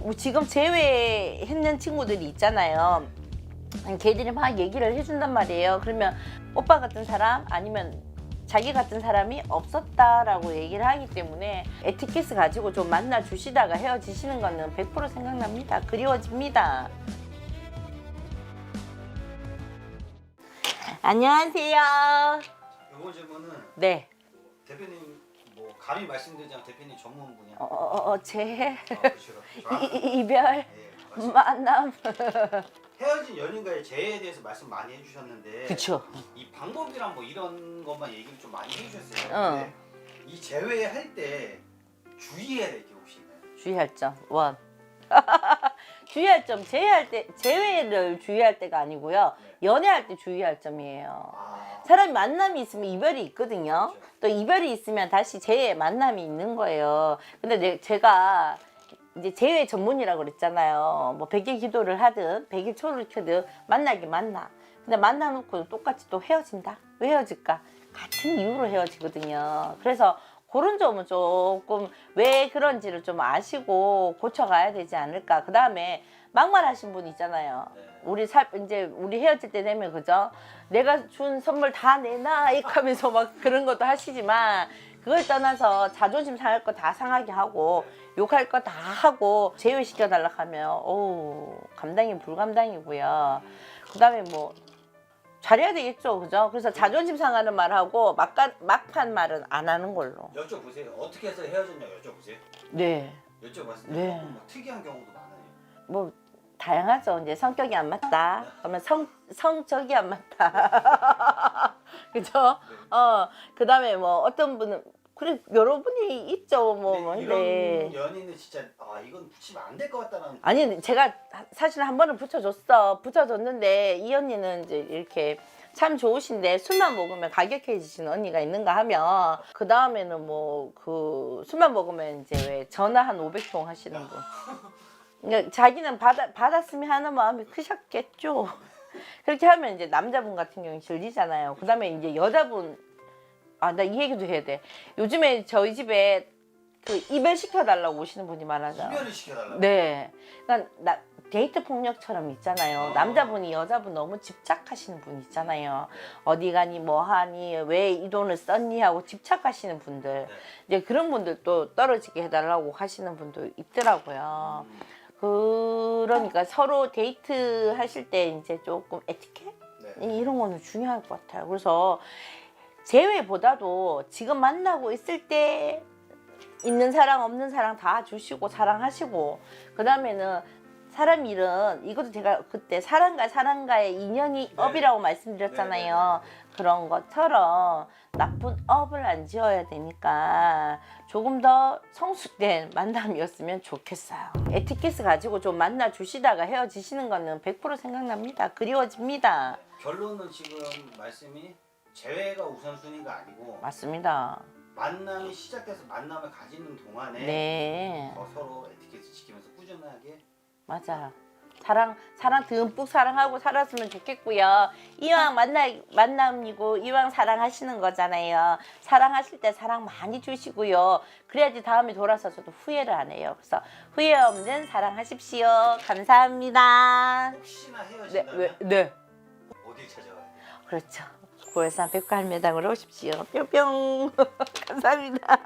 뭐 지금 제외했는 친구들이 있잖아요. 걔들이 막 얘기를 해준단 말이에요. 그러면 오빠 같은 사람 아니면 자기 같은 사람이 없었다라고 얘기를 하기 때문에 에티켓을 가지고 좀 만나 주시다가 헤어지시는 거는 100% 생각납니다. 그리워집니다. 안녕하세요. 이번 질문은 네. 대표님 뭐 감히 말씀드리지 않 대표님 전문 분야. 어, 어, 어, 제 아, 그렇죠. 이, 이, 이별 예, 맞습니다. 만남. 헤어진 연인과의 재회에 대해서 말씀 많이 해주셨는데 그쵸. 이 방법이랑 뭐 이런 것만 얘기를 좀 많이 해주셨어요. 어. 근데 이 재회 할 때 주의해야 될 게 혹시 있나요? 주의할 점 원. 주의할 점 제외할 때 제외를 주의할 때가 아니고요. 연애할 때 주의할 점이에요. 아, 사람이 만남이 있으면 이별이 있거든요. 또 이별이 있으면 다시 재회 만남이 있는 거예요. 근데 내, 제가 이제 재회 전문이라고 그랬잖아요. 뭐 백일 기도를 하든 백일 초를 켜든 만나기 만나. 근데 만나놓고 똑같이 또 헤어진다. 왜 헤어질까? 같은 이유로 헤어지거든요. 그래서 그런 점은 조금 왜 그런지를 좀 아시고 고쳐가야 되지 않을까. 그 다음에 막말하신 분 있잖아요. 네. 우리 살 이제 우리 헤어질 때 되면 그죠? 내가 준 선물 다 내놔 이렇게 하면서 막 그런 것도 하시지만 그걸 떠나서 자존심 상할 거 다 상하게 하고 욕할 거 다 하고 제외시켜 달라 하면 어우 감당이 불감당이고요. 그다음에 뭐 잘해야 되겠죠, 그죠? 그래서 자존심 상하는 말하고 막간 막판 말은 안 하는 걸로. 여쭤보세요. 어떻게 해서 헤어졌냐 여쭤보세요. 네, 여쭤봤을 때 네. 조금 뭐 특이한 경우도 많아요. 뭐 다양하죠. 이제 성격이 안 맞다. 그러면 성 성적이 안 맞다. 그죠? 어 그다음에 뭐 어떤 분은 그래 여러 분이 있죠. 뭐 근데 근데 이런 연인은 진짜 아 이건 붙이면 안 될 것 같다는. 아니 제가 사실 한 번은 붙여줬어. 붙여줬는데 이 언니는 이제 이렇게 참 좋으신데 술만 먹으면 가격해지시는 언니가 있는가 하면 그 다음에는 뭐 그 술만 먹으면 이제 왜 전화 한 500통 하시는 분. 그러니까 자기는 받아, 받았으면 하는 마음이 크셨겠죠. 그렇게 하면 이제 남자분 같은 경우는 질리잖아요. 그 다음에 이제 여자분, 아, 나 이 얘기도 해야 돼. 요즘에 저희 집에 그 이별 시켜달라고 오시는 분이 많아요. 이별을 시켜달라. 네. 그러니까 나, 데이트 폭력처럼 있잖아요. 아. 남자분이 여자분 너무 집착하시는 분 있잖아요. 어디 가니 뭐 하니 왜 이 돈을 썼니 하고 집착하시는 분들. 이제 그런 분들도 떨어지게 해달라고 하시는 분도 있더라고요. 음, 그러니까 서로 데이트 하실 때 이제 조금 에티켓 네. 이런 거는 중요할 것 같아요. 그래서 재회보다도 지금 만나고 있을 때 있는 사랑 없는 사랑 다 주시고 사랑하시고 그 다음에는 사람 일은 이것도 제가 그때 사람과 사람과의 인연이 네. 업이라고 말씀드렸잖아요. 그런 것처럼 나쁜 업을 안 지어야 되니까 조금 더 성숙된 만남이었으면 좋겠어요. 에티켓을 가지고 좀 만나 주시다가 헤어지시는 거는 100% 생각납니다. 그리워집니다. 결론은 지금 말씀이 재회가 우선순위가 아니고 맞습니다. 만남이 시작돼서 만남을 가지는 동안에 네, 더 서로 에티켓을 지키면서 꾸준하게 맞아요. 사랑, 사랑 듬뿍 사랑하고 살았으면 좋겠고요. 이왕 만나, 만남이고, 이왕 사랑하시는 거잖아요. 사랑하실 때 사랑 많이 주시고요. 그래야지 다음에 돌아서서도 후회를 안 해요. 그래서 후회 없는 사랑하십시오. 감사합니다. 혹시나 네, 헤어진다면 왜, 네. 어딜 찾아와야 돼요? 그렇죠. 고해산 백화할매당으로 오십시오. 뿅뿅. 감사합니다.